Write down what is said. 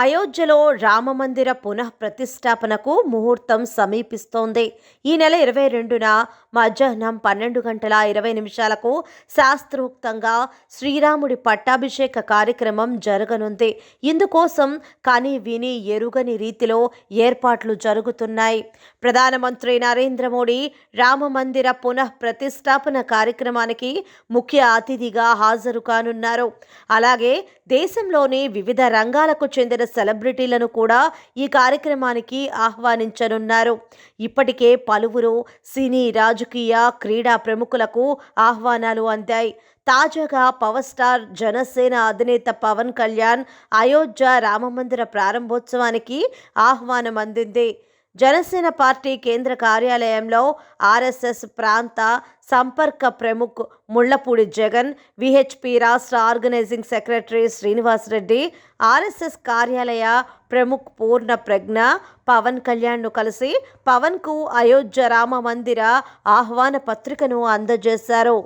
అయోధ్యలో రామమందిర పునః ప్రతిష్టాపనకు ముహూర్తం సమీపిస్తోంది. ఈ నెల ఇరవై రెండున మధ్యాహ్నం పన్నెండు గంటల ఇరవై నిమిషాలకు శాస్త్రోక్తంగా శ్రీరాముడి పట్టాభిషేక కార్యక్రమం జరగనుంది. ఇందుకోసం కని విని ఎరుగని రీతిలో ఏర్పాట్లు జరుగుతున్నాయి. ప్రధానమంత్రి నరేంద్ర మోడీ రామమందిర పునః ప్రతిష్టాపన కార్యక్రమానికి ముఖ్య అతిథిగా హాజరు కానున్నారు. అలాగే దేశంలోని వివిధ రంగాలకు చెందిన సెలబ్రిటీలను కూడా ఈ కార్యక్రమానికి ఆహ్వానించనున్నారు. ఇప్పటికే పలువురు సినీ రాజకీయ రాజకీయ క్రీడా ప్రముఖులకు ఆహ్వానాలు అందాయి. తాజాగా పవర్ స్టార్ జనసేన అధినేత పవన్ కళ్యాణ్ అయోధ్య రామమందిర ప్రారంభోత్సవానికి ఆహ్వానం అందింది జనసేన పార్టీ కేంద్ర కార్యాలయంలో ఆర్ఎస్ఎస్ ప్రాంత సంపర్క ప్రముఖ్ ముళ్ళపూడి జగన్ విహెచ్పి రాష్ట్ర organising secretary Srinivas Reddy RSS కార్యాలయ ప్రముఖ్ పూర్ణ ప్రజ్ఞ పవన్ కళ్యాణ్ను కలిసి పవన్కు అయోధ్య రామ మందిర ఆహ్వాన పత్రికను అందజేశారు.